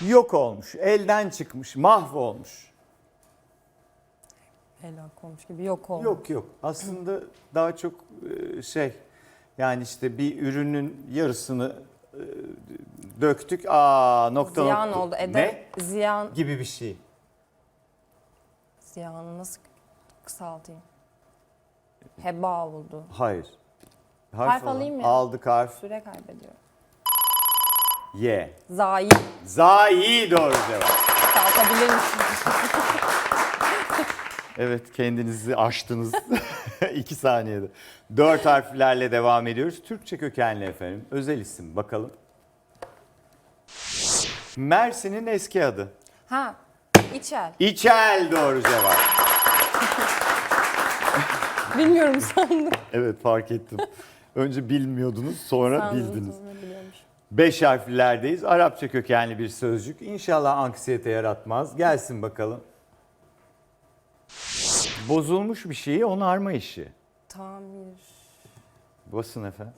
Yok olmuş, elden çıkmış, mahvolmuş. Helak olmuş gibi yok olmuş. Yok yok. Aslında daha çok e, şey yani işte bir ürünün yarısını e, döktük. Aa nokta Ziyan nokta. oldu. Ede, Ne? Ziyan. Gibi bir şey. Ziyanı nasıl kısaltayım? Heba oldu. Hayır. Harf alalım. alayım mı? Aldık harf. Süre kaybediyorum. Y. Zayi. Zayi doğru cevap. Kısaltabilir misin? Evet kendinizi aştınız. İki saniyede. Dört harflerle devam ediyoruz. Türkçe kökenli efendim. Özel isim bakalım. Mersin'in eski adı. Ha. İçel. İçel doğru cevap. Bilmiyorum sandım. Evet fark ettim. Önce bilmiyordunuz sonra Sandım, bildiniz. Beş harflerdeyiz. Arapça kökenli bir sözcük. İnşallah anksiyete yaratmaz. Gelsin bakalım. Bozulmuş bir şeyi onarma işi. Tamir. Basın efendim.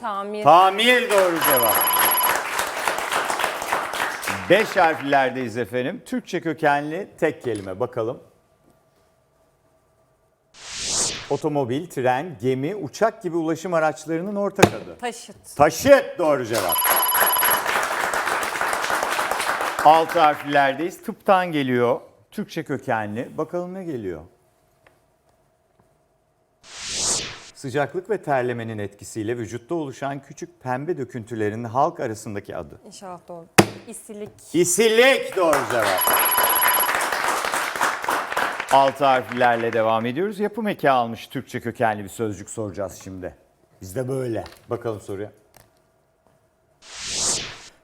Tamir. Tamir doğru cevap. Beş harflerdeyiz efendim. Türkçe kökenli tek kelime bakalım. Otomobil, tren, gemi, uçak gibi ulaşım araçlarının ortak adı. Taşıt. Taşıt doğru cevap. Altı harflerdeyiz. Tıptan geliyor. Türkçe kökenli. Bakalım ne geliyor? Sıcaklık ve terlemenin etkisiyle vücutta oluşan küçük pembe döküntülerin halk arasındaki adı. İnşallah doğru. İsilik. İsilik doğru cevap. Altı harflerle devam ediyoruz. Yapım eki almış Türkçe kökenli bir sözcük soracağız şimdi. Bizde böyle. Bakalım soruya.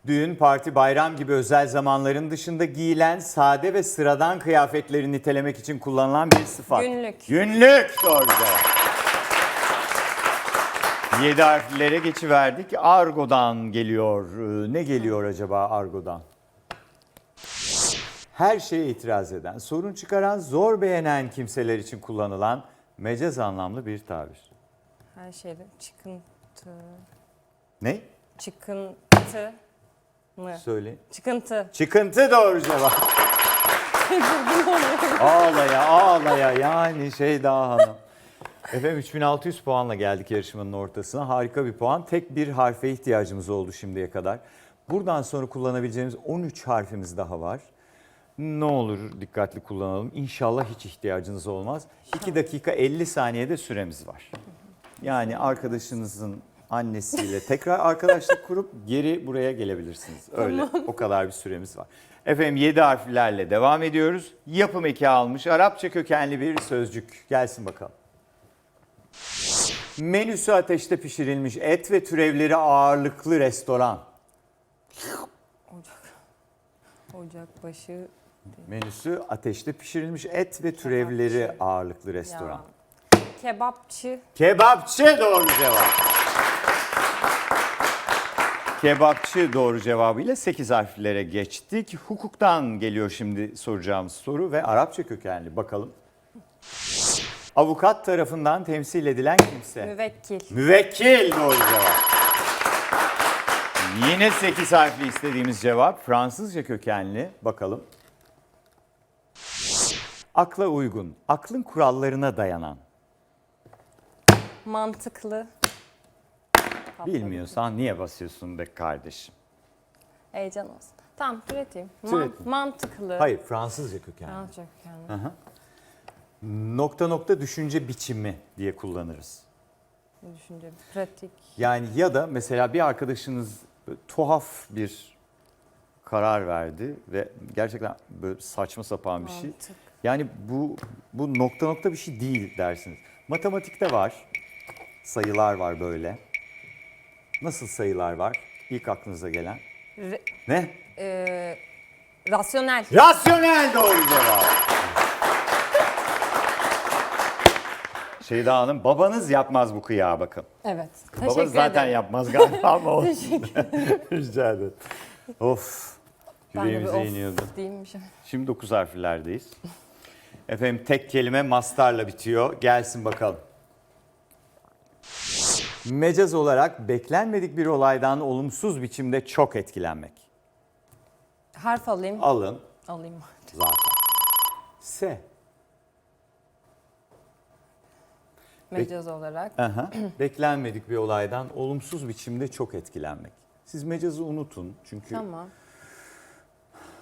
Düğün, parti, bayram gibi özel zamanların dışında giyilen sade ve sıradan kıyafetleri nitelemek için kullanılan bir sıfat. Günlük. Günlük doğru cevap. Yedi harflere geçiverdik. Argo'dan geliyor. Ee, Ne geliyor acaba Argo'dan? Her şeye itiraz eden, sorun çıkaran, zor beğenen kimseler için kullanılan mecaz anlamlı bir tabir. Her şeyde çıkıntı. Ne? Çıkıntı mı? Söyle. Çıkıntı. Çıkıntı doğru cevap. ağlaya ağlaya yani şey daha hanım. Efendim 3600 puanla geldik yarışmanın ortasına. Harika bir puan. Tek bir harfe ihtiyacımız oldu şimdiye kadar. Buradan sonra kullanabileceğimiz 13 harfimiz daha var. Ne olur dikkatli kullanalım. İnşallah hiç ihtiyacınız olmaz. 2 dakika 50 saniyede süremiz var. Yani arkadaşınızın annesiyle tekrar arkadaşlık kurup geri buraya gelebilirsiniz. Öyle o kadar bir süremiz var. Efendim 7 harflerle devam ediyoruz. Yapım eki almış Arapça kökenli bir sözcük. Gelsin bakalım. Menüsü ateşte pişirilmiş et ve türevleri ağırlıklı restoran. Ocak. Ocakbaşı. Menüsü ateşte pişirilmiş et ve türevleri ağırlıklı restoran. Ya. Kebapçı. Kebapçı doğru cevap. Kebapçı doğru cevabıyla 8 harflere geçtik. Hukuktan geliyor şimdi soracağımız soru ve Arapça kökenli bakalım. Avukat tarafından temsil edilen kimse. Müvekkil. Müvekkil doğru cevap. Yine 8 harfli istediğimiz cevap Fransızca kökenli. Bakalım. Akla uygun, aklın kurallarına dayanan. Mantıklı. Bilmiyorsan niye basıyorsun be kardeşim? Heyecan olsun. Tamam türeteyim. Man- mantıklı. Hayır Fransızca kökenli. Fransızca kökenli. Nokta nokta düşünce biçimi diye kullanırız. Düşünce? Pratik. Yani ya da mesela bir arkadaşınız böyle tuhaf bir karar verdi ve gerçekten böyle saçma sapan bir şey. Mantık. Yani bu bu nokta nokta bir şey değil dersiniz. Matematikte var. Sayılar var böyle. Nasıl sayılar var? İlk aklınıza gelen. Re- Ne? e, rasyonel. Rasyonel doğru cevap. Şeyda Hanım babanız yapmaz bu kıyağı bakın. Evet. Babanız Teşekkür zaten ederim. yapmaz galiba ama olsun. Rica ederim. Of. Ben de bir Yüreğimize of değilmiş. Şimdi 9 harflerdeyiz. Efendim tek kelime mastarla bitiyor. Gelsin bakalım. Mecaz olarak beklenmedik bir olaydan olumsuz biçimde çok etkilenmek. Harf alayım. Alın Alayım. zaten. S. Mecaz olarak. Aha. Beklenmedik bir olaydan olumsuz biçimde çok etkilenmek. Siz mecazı unutun çünkü Tamam.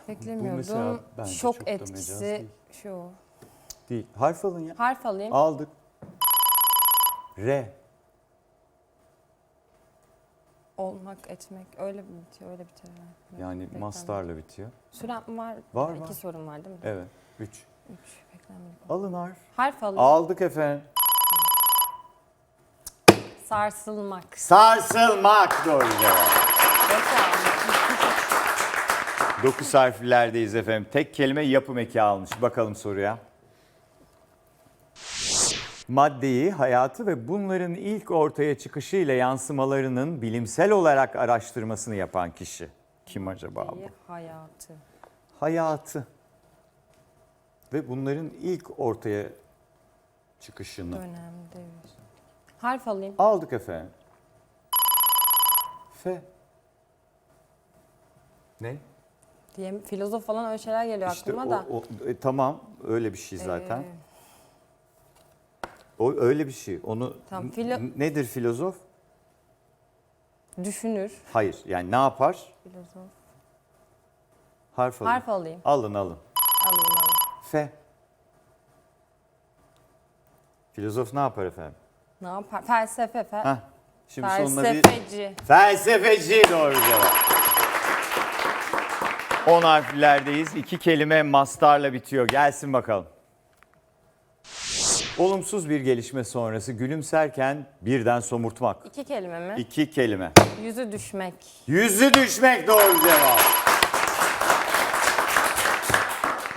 mesela Beklemiyordum. bence Şok çok da mecaz etkisi değil. şu. Değil. Harf alın ya. Harf alayım. Aldık. R. Olmak, etmek. Öyle mi bitiyor? Öyle bitiyor. Yani Beklenmedik. mastarla bitiyor. Sürem var. Var, İki var. sorum var değil mi? Evet. 3. Üç. Beklenmedik. Alın harf. Harf alayım. Aldık efendim. Sarsılmak. Sarsılmak doğru cevap. 9 harflerdeyiz efendim. Tek kelime yapım eki almış. Bakalım soruya. Maddeyi, hayatı ve bunların ilk ortaya çıkışı ile yansımalarının bilimsel olarak araştırmasını yapan kişi. Kim acaba bu? Hayatı. Hayatı ve bunların ilk ortaya çıkışını. Önemli değil. Harf alayım. Aldık efendim. F. Ne? Diye filozof falan öyle şeyler geliyor İşte aklıma o, da. o- e, tamam öyle bir şey zaten. Ee, O öyle bir şey. Onu Tamam, n- filo- n- nedir filozof? düşünür. Hayır. Yani ne yapar? Filozof. Harf alın. Harf alayım. Alın alın. Alayım alayım. F. Filozof ne yapar efendim? Ne yapar? Felsefe. Fe Hah. Şimdi sonuna bir felsefeci. felsefeci doğru cevap. 10 harflerdeyiz. İki kelime mastarla bitiyor. Gelsin bakalım. Olumsuz bir gelişme sonrası gülümserken birden somurtmak. İki kelime mi? İki kelime. Yüzü düşmek. Yüzü düşmek doğru cevap.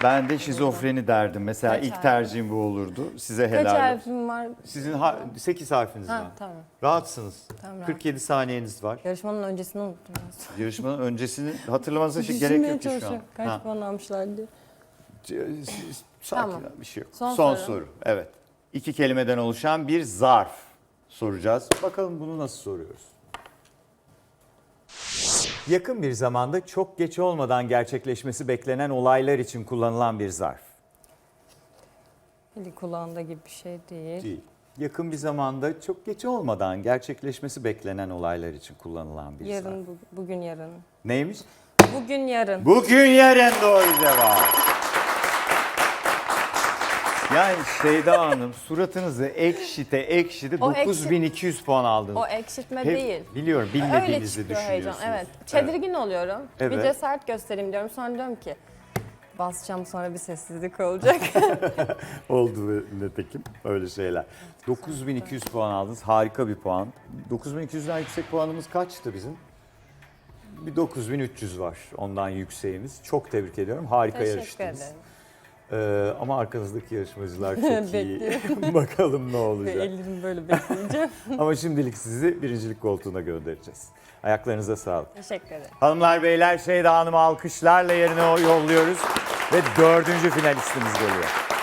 Ben de şizofreni derdim. Mesela Kaç ilk harf? tercihim bu olurdu. Size Kaç helal olsun. harfim var? Sizin 8 harfiniz Ha var. tamam. Rahatsınız. Tamam, rahat. 47 saniyeniz var. Yarışmanın öncesini unuttum. ben. Yarışmanın öncesini hatırlamanıza şey gerek Düşünmeye yok şu an. çalışıyorum. Kaç Ha. puan almışlardı? Sakin Tamam. bir şey yok. Son Son, soru. soru. Evet. İki kelimeden oluşan bir zarf soracağız. Bakalım bunu nasıl soruyoruz? Yakın bir zamanda çok geç olmadan gerçekleşmesi beklenen olaylar için kullanılan bir zarf. Eli kulağında gibi bir şey değil. Değil. Yakın bir zamanda çok geç olmadan gerçekleşmesi beklenen olaylar için kullanılan bir zarf. Yarın, bu- bugün yarın. Neymiş? Bugün yarın. Bugün yarın doğru cevap. Yani Şeyda Hanım suratınızı ekşite ekşite O ekşi- 9200 puan aldınız. O ekşitme Hep- değil. Biliyorum Öyle bilmediğinizi çıkıyor heyecan. düşünüyorsunuz. Evet. Tedirgin oluyorum. Bir Evet. cesaret göstereyim diyorum. Sonra diyorum ki basacağım sonra bir sessizlik olacak. Oldu ve nitekim öyle şeyler. 9200 puan aldınız. Harika bir puan. 9200'den yüksek puanımız kaçtı bizim? Bir 9300 var ondan yükseğimiz. Çok tebrik ediyorum. Harika Teşekkür yarıştınız. ederim. Ee, ama arkanızdaki yarışmacılar çok iyi. Bakalım ne olacak. ellerimi böyle bekleyeceğim. Ama şimdilik sizi birincilik koltuğuna göndereceğiz. Ayaklarınıza sağlık. Teşekkür ederim. Hanımlar beyler Şeyda Hanım'ı alkışlarla yerine yolluyoruz. Ve dördüncü finalistimiz geliyor.